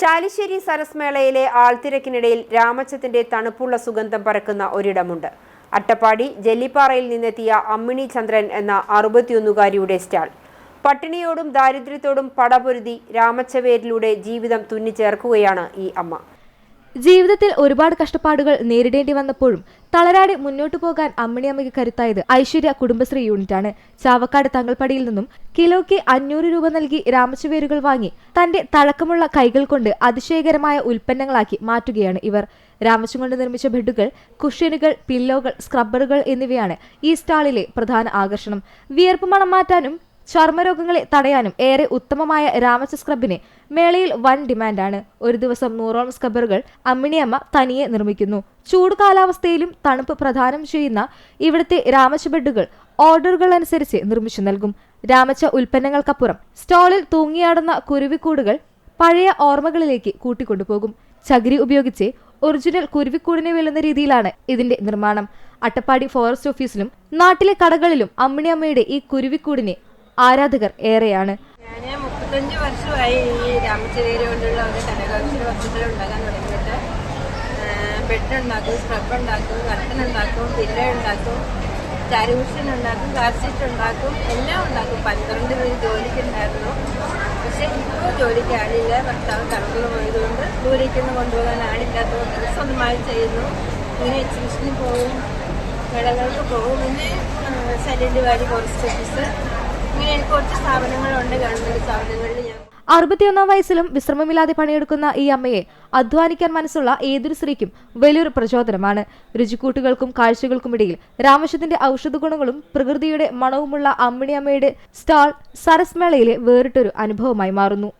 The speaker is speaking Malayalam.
ചാലിശ്ശേരി സരസ് മേളയിലെ ആൾത്തിരക്കിനിടയിൽ രാമച്ചത്തിന്റെ തണുപ്പുള്ള സുഗന്ധം പരക്കുന്ന ഒരിടമുണ്ട്. അട്ടപ്പാടി ജെല്ലിപ്പാറയിൽ നിന്നെത്തിയ അമ്മിണി ചന്ദ്രൻ എന്ന അറുപത്തിയൊന്നുകാരിയുടെ സ്റ്റാൾ. പട്ടിണിയോടും ദാരിദ്ര്യത്തോടും പടപൊരുതി രാമച്ചവേരിലൂടെ ജീവിതം തുന്നിച്ചേർക്കുകയാണ് ഈ അമ്മ. ജീവിതത്തിൽ ഒരുപാട് കഷ്ടപ്പാടുകൾ നേരിടേണ്ടി വന്നപ്പോഴും തളരാടി മുന്നോട്ടു പോകാൻ അമ്മിണിയമ്മയ്ക്ക് കരുത്തായത് ഐശ്വര്യ കുടുംബശ്രീ യൂണിറ്റാണ്. ചാവക്കാട് തങ്ങൾപ്പടിയിൽ നിന്നും കിലോയ്ക്ക് അഞ്ഞൂറ് രൂപ നൽകി രാമച്ചുവേരുകൾ വാങ്ങി തന്റെ തഴക്കമുള്ള കൈകൾ കൊണ്ട് അതിശയകരമായ ഉൽപ്പന്നങ്ങളാക്കി മാറ്റുകയാണ് ഇവർ. രാമച്ചു കൊണ്ട് നിർമ്മിച്ച ബെഡുകൾ കുഷ്യനുകൾ പില്ലോകൾ സ്ക്രബ്ബറുകൾ എന്നിവയാണ് ഈ സ്റ്റാളിലെ പ്രധാന ആകർഷണം. വിയർപ്പ് മണം മാറ്റാനും ചർമ്മരോഗങ്ങളെ തടയാനും ഏറെ ഉത്തമമായ രാമച്ച സ്ക്രബിന് മേളയിൽ വൻ ഡിമാൻഡാണ്. ഒരു ദിവസം നൂറോളം സ്ക്രബറുകൾ അമ്മിണിയമ്മ തനിയെ നിർമ്മിക്കുന്നു. ചൂട് കാലാവസ്ഥയിലും തണുപ്പ് പ്രധാനം ചെയ്യുന്ന ഇവിടുത്തെ രാമച്ച ബെഡുകൾ ഓർഡറുകൾ അനുസരിച്ച് നിർമ്മിച്ചു നൽകും. രാമച്ച ഉൽപ്പന്നങ്ങൾക്കപ്പുറം സ്റ്റോളിൽ തൂങ്ങിയാടുന്ന കുരുവിക്കൂടുകൾ പഴയ ഓർമ്മകളിലേക്ക് കൂട്ടിക്കൊണ്ടുപോകും. ചകിരി ഉപയോഗിച്ച് ഒറിജിനൽ കുരുവിക്കൂടിനെ വെല്ലുന്ന രീതിയിലാണ് ഇതിന്റെ നിർമ്മാണം. അട്ടപ്പാടി ഫോറസ്റ്റ് ഓഫീസിലും നാട്ടിലെ കടകളിലും അമ്മിണിയമ്മയുടെ ഈ കുരുവിക്കൂടിനെ ആരാധകർ ഏറെയാണ്. ഞാൻ മുപ്പത്തഞ്ച് വർഷമായി ഈ രാമചേരി കൊണ്ടുള്ള കരകൗശല വസ്തുക്കൾ ഉണ്ടാക്കാൻ തുടങ്ങിയിട്ട് ബെഡ് ഉണ്ടാക്കും സ്ക്രബ് ഉണ്ടാക്കും ഉണ്ടാക്കും പില്ല ഉണ്ടാക്കും ചാരുകുഷൻ ഉണ്ടാക്കും കാർ ഉണ്ടാക്കും എല്ലാം ഉണ്ടാക്കും. പന്ത്രണ്ട് പേര് ജോലിക്കുണ്ടായിരുന്നു പക്ഷെ ഇപ്പോൾ ജോലിക്ക് ഭർത്താവ് കടന്നു പോയതുകൊണ്ട് ജോലിക്കൊന്നും കൊണ്ടുപോകാൻ ആളില്ലാത്തതുകൊണ്ട് സ്വന്തമായി ചെയ്യുന്നു. ഇങ്ങനെ എക്സിബിഷന് പോകും കടകൾക്ക് പോകും. പിന്നെ സൈലന്റ് വാലി ഫോറസ്റ്റ് ഓഫീസ് സ്ഥാപനങ്ങളിൽ ഞാൻ അറുപത്തിയൊന്നാം വയസ്സിലും വിശ്രമമില്ലാതെ പണിയെടുക്കുന്ന ഈ അമ്മയെ അധ്വാനിക്കാൻ മനസ്സുള്ള ഏതൊരു സ്ത്രീക്കും വലിയൊരു പ്രചോദനമാണ്. രുചിക്കൂട്ടുകൾക്കും കാഴ്ചകൾക്കുമിടയിൽ രാമശത്തിന്റെ ഔഷധ ഗുണങ്ങളും പ്രകൃതിയുടെ മണവുമുള്ള അമ്മിണി അമ്മയുടെ സ്റ്റാൾ സരസ് മേളയിലെ വേറിട്ടൊരു അനുഭവമായി മാറുന്നു.